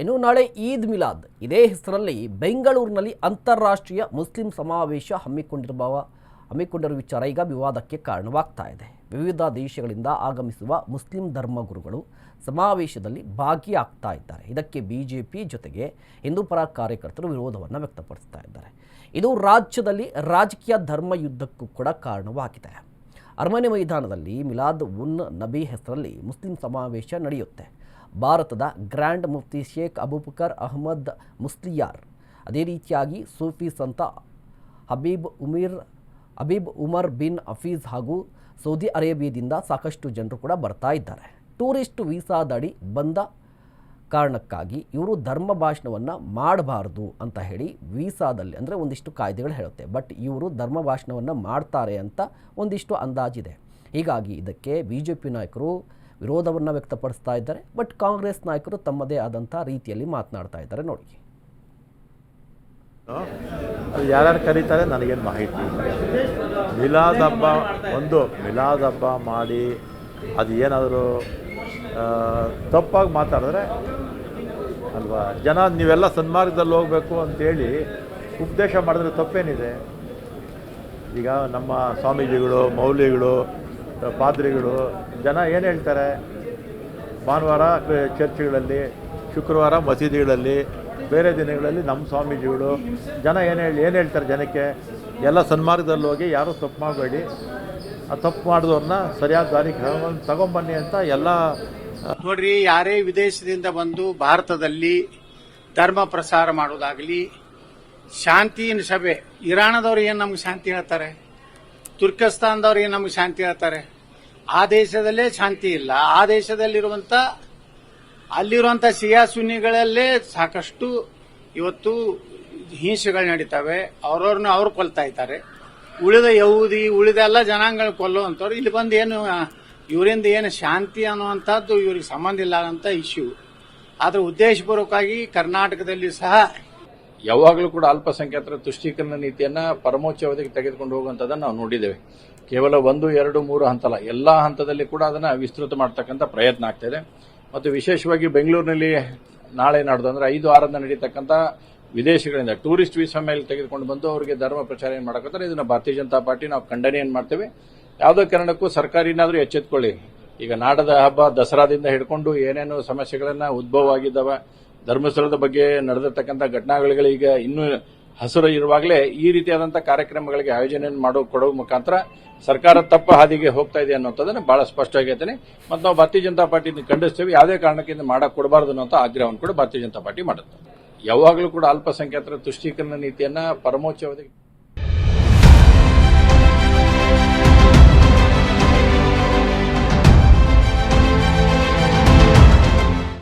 ಇನ್ನು ನಾಳೆ ಈದ್ ಮಿಲಾದ್. ಇದೇ ಹೆಸರಲ್ಲಿ ಬೆಂಗಳೂರಿನಲ್ಲಿ ಅಂತಾರಾಷ್ಟ್ರೀಯ ಮುಸ್ಲಿಂ ಸಮಾವೇಶ ಹಮ್ಮಿಕೊಂಡಿರುವ ಹಮ್ಮಿಕೊಂಡಿರುವ ವಿಚಾರ ಈಗ ವಿವಾದಕ್ಕೆ ಕಾರಣವಾಗ್ತಾ ಇದೆ. ವಿವಿಧ ದೇಶಗಳಿಂದ ಆಗಮಿಸುವ ಮುಸ್ಲಿಂ ಧರ್ಮಗುರುಗಳು ಸಮಾವೇಶದಲ್ಲಿ ಭಾಗಿಯಾಗ್ತಾ ಇದ್ದಾರೆ. ಇದಕ್ಕೆ ಬಿಜೆಪಿ ಜೊತೆಗೆ ಹಿಂದೂಪರ ಕಾರ್ಯಕರ್ತರು ವಿರೋಧವನ್ನು ವ್ಯಕ್ತಪಡಿಸ್ತಾ ಇದ್ದಾರೆ. ಇದು ರಾಜ್ಯದಲ್ಲಿ ರಾಜಕೀಯ ಧರ್ಮ ಯುದ್ಧಕ್ಕೂ ಕೂಡ ಕಾರಣವಾಗಿದೆ. ಅರಮನೆ ಮೈದಾನದಲ್ಲಿ ಮಿಲಾದ್ ಉನ್ ನಬಿ ಹೆಸರಲ್ಲಿ ಮುಸ್ಲಿಂ ಸಮಾವೇಶ ನಡೆಯುತ್ತೆ. ಭಾರತದ ಗ್ರ್ಯಾಂಡ್ ಮುಫ್ತಿ ಶೇಖ್ ಅಬುಬಕರ್ ಅಹಮದ್ ಮುಸ್ಲಿಯಾರ್. ಅದೇ ರೀತಿಯಾಗಿ ಸೂಫಿ ಸಂತ Habib Umeer, Habib Umar bin Hafiz ಹಾಗೂ ಸೌದಿ ಅರೇಬಿಯಾದಿಂದ ಸಾಕಷ್ಟು ಜನರು ಕೂಡ ಬರ್ತಾ ಇದ್ದಾರೆ. ಟೂರಿಸ್ಟ್ ವೀಸಾದಡಿ ಬಂದ ಕಾರಣಕ್ಕಾಗಿ ಇವರು ಧರ್ಮ ಭಾಷಣವನ್ನು ಮಾಡಬಾರ್ದು ಅಂತ ಹೇಳಿ ವೀಸಾದಲ್ಲಿ ಅಂದರೆ ಒಂದಿಷ್ಟು ಕಾಯ್ದೆಗಳು ಹೇಳುತ್ತೆ. ಬಟ್ ಇವರು ಧರ್ಮ ಭಾಷಣವನ್ನು ಮಾಡ್ತಾರೆ ಅಂತ ಒಂದಿಷ್ಟು ಅಂದಾಜಿದೆ. ಹೀಗಾಗಿ ಇದಕ್ಕೆ ಬಿ ಜೆ ಪಿ ನಾಯಕರು ವಿರೋಧವನ್ನು ವ್ಯಕ್ತಪಡಿಸ್ತಾ ಇದ್ದಾರೆ ಬಟ್ ಕಾಂಗ್ರೆಸ್ ನಾಯಕರು ತಮ್ಮದೇ ಆದಂಥ ರೀತಿಯಲ್ಲಿ ಮಾತನಾಡ್ತಾ ಇದ್ದಾರೆ ನೋಡಿ. ಯಾರು ಯಾರ್ಯಾರು ಕರೀತಾರೆ ನನಗೇನು ಮಾಹಿತಿ ಮಿಲಾದ್ ಹಬ್ಬ ಒಂದು ಮಿಲಾದ್ ಹಬ್ಬ ಮಾಡಿ ಅದು ಏನಾದರೂ ತಪ್ಪಾಗಿ ಮಾತಾಡಿದ್ರೆ ಅಲ್ವಾ? ಜನ ನೀವೆಲ್ಲ ಸನ್ಮಾರ್ಗದಲ್ಲಿ ಹೋಗಬೇಕು ಅಂತೇಳಿ ಉಪದೇಶ ಮಾಡಿದ್ರೆ ತಪ್ಪೇನಿದೆ. ಈಗ ನಮ್ಮ ಸ್ವಾಮೀಜಿಗಳು, ಮೌಲ್ಯಗಳು ಪಾದ್ರಿಗಳು, ಜನ ಏನು ಹೇಳ್ತಾರೆ? ಭಾನುವಾರ ಚರ್ಚ್ಗಳಲ್ಲಿ, ಶುಕ್ರವಾರ ಮಸೀದಿಗಳಲ್ಲಿ, ಬೇರೆ ದಿನಗಳಲ್ಲಿ ನಮ್ಮ ಸ್ವಾಮೀಜಿಗಳು, ಜನ ಏನು ಹೇಳಿ, ಏನು ಹೇಳ್ತಾರೆ ಜನಕ್ಕೆ? ಎಲ್ಲ ಸನ್ಮಾರ್ಗದಲ್ಲಿ ಹೋಗಿ ಯಾರೂ ತಪ್ಪು ಮಾಡಬೇಡಿ. ಆ ತಪ್ಪು ಮಾಡಿದವ್ರನ್ನ ಸರಿಯಾದ ದಾರಿ ತಗೊಂಬನ್ನಿ ಅಂತ ಎಲ್ಲ ನೋಡ್ರಿ, ಯಾರೇ ವಿದೇಶದಿಂದ ಬಂದು ಭಾರತದಲ್ಲಿ ಧರ್ಮ ಪ್ರಸಾರ ಮಾಡೋದಾಗಲಿ ಶಾಂತಿನ ಸಭೆ ಇರಾಣದವ್ರು ಏನು ನಮ್ಗೆ ಶಾಂತಿ ಹೇಳ್ತಾರೆ? ತುರ್ಕಸ್ತಾನದವ್ರು ಏನ್ ನಮ್ಗೆ ಶಾಂತಿ ಹೇಳ್ತಾರೆ? ಆ ದೇಶದಲ್ಲೇ ಶಾಂತಿ ಇಲ್ಲ. ಆ ದೇಶದಲ್ಲಿರುವಂತ, ಅಲ್ಲಿರುವಂತ ಸಿಯಾ ಸುನ್ನಿಗಳಲ್ಲೇ ಸಾಕಷ್ಟು ಇವತ್ತು ಹಿಂಸೆಗಳು ನಡೀತವೆ. ಅವ್ರವ್ರನ್ನ ಅವ್ರು ಕೊಲ್ತಾ ಇದ್ದಾರೆ. ಉಳಿದ ಯಹೂದಿ, ಉಳಿದ ಎಲ್ಲ ಜನಾಂಗಗಳು ಕೊಲ್ಲುವಂಥವ್ರು. ಇಲ್ಲಿ ಬಂದು ಏನು, ಇವರಿಂದ ಏನು ಶಾಂತಿ ಅನ್ನುವಂಥದ್ದು ಇವ್ರಿಗೆ ಸಂಬಂಧ ಇಲ್ಲ ಅಂತ ಇಶ್ಯೂ ಆದ್ರೆ ಉದ್ದೇಶಪೂರ್ವಕವಾಗಿ ಕರ್ನಾಟಕದಲ್ಲಿ ಸಹ ಯಾವಾಗಲೂ ಕೂಡ ಅಲ್ಪಸಂಖ್ಯಾತರ ತುಷ್ಟೀಕರಣ ನೀತಿಯನ್ನ ಪರಮೋಚ್ಚ ಅವಧಿಗೆ ತೆಗೆದುಕೊಂಡು ಹೋಗುವಂಥದ್ದನ್ನು ನಾವು ನೋಡಿದ್ದೇವೆ. ಕೇವಲ ಒಂದು, ಎರಡು, ಮೂರು ಹಂತಲ್ಲ. ಎಲ್ಲ ಹಂತದಲ್ಲಿ ಕೂಡ ಅದನ್ನ ವಿಸ್ತೃತ ಮಾಡ್ತಕ್ಕಂಥ ಪ್ರಯತ್ನ ಆಗ್ತಾಯಿದೆ ಮತ್ತು ವಿಶೇಷವಾಗಿ ಬೆಂಗಳೂರಿನಲ್ಲಿ ನಾಳೆ ನಾಡ್ದು ಅಂದ್ರೆ ಐದು, ಆರರಿಂದ ನಡೀತಕ್ಕಂಥ ವಿದೇಶಗಳಿಂದ ಟೂರಿಸ್ಟ್ ವೀಸಾ ಮೇಲೆ ತೆಗೆದುಕೊಂಡು ಬಂದು ಅವರಿಗೆ ಧರ್ಮ ಪ್ರಚಾರ ಏನು ಮಾಡಕತ್ತಾರೆ, ಇದನ್ನ ಭಾರತೀಯ ಜನತಾ ಪಾರ್ಟಿ ನಾವು ಖಂಡನೆ ಏನ್ ಮಾಡ್ತೇವೆ? ಯಾವುದೇ ಕಾರಣಕ್ಕೂ ಸರ್ಕಾರ ಏನಾದರೂ ಎಚ್ಚೆತ್ಕೊಳ್ಳಿ. ಈಗ ನಾಡದ ಹಬ್ಬ ದಸರಾದಿಂದ ಹಿಡ್ಕೊಂಡು ಏನೇನು ಸಮಸ್ಯೆಗಳನ್ನ ಉದ್ಭವ ಆಗಿದ್ದಾವೆ ಧರ್ಮಸ್ಥಳದ ಬಗ್ಗೆ ನಡೆದಿರ್ತಕ್ಕಂಥ ಘಟನಾಗಳಿಗೆ ಇನ್ನೂ ಹಸಿರು ಇರುವಾಗಲೇ ಈ ರೀತಿಯಾದಂಥ ಕಾರ್ಯಕ್ರಮಗಳಿಗೆ ಆಯೋಜನೆ ಮಾಡೋ ಕೊಡೋ ಮುಖಾಂತರ ಸರ್ಕಾರ ತಪ್ಪು ಹಾದಿಗೆ ಹೋಗ್ತಾ ಇದೆ ಅನ್ನೋಂಥದ್ದನ್ನು ಬಹಳ ಸ್ಪಷ್ಟವಾಗೈತೇನೆ ಮತ್ತು ನಾವು ಭಾರತೀಯ ಜನತಾ ಪಾರ್ಟಿ ಖಂಡಿಸ್ತೇವೆ. ಯಾವುದೇ ಕಾರಣಕ್ಕೆ ಮಾಡಕ್ಕೆ ಮಾಡಕ್ ಕೊಡಬಾರದು ಅನ್ನೋ ಆಗ್ರಹವನ್ನು ಕೂಡ ಭಾರತೀಯ ಜನತಾ ಪಾರ್ಟಿ ಮಾಡುತ್ತೆ. ಯಾವಾಗಲೂ ಕೂಡ ಅಲ್ಪಸಂಖ್ಯಾತರ ತುಷ್ಟೀಕರಣ ನೀತಿಯನ್ನ ಪರಮೋಚ್ಚ ಅವಧಿಗೆ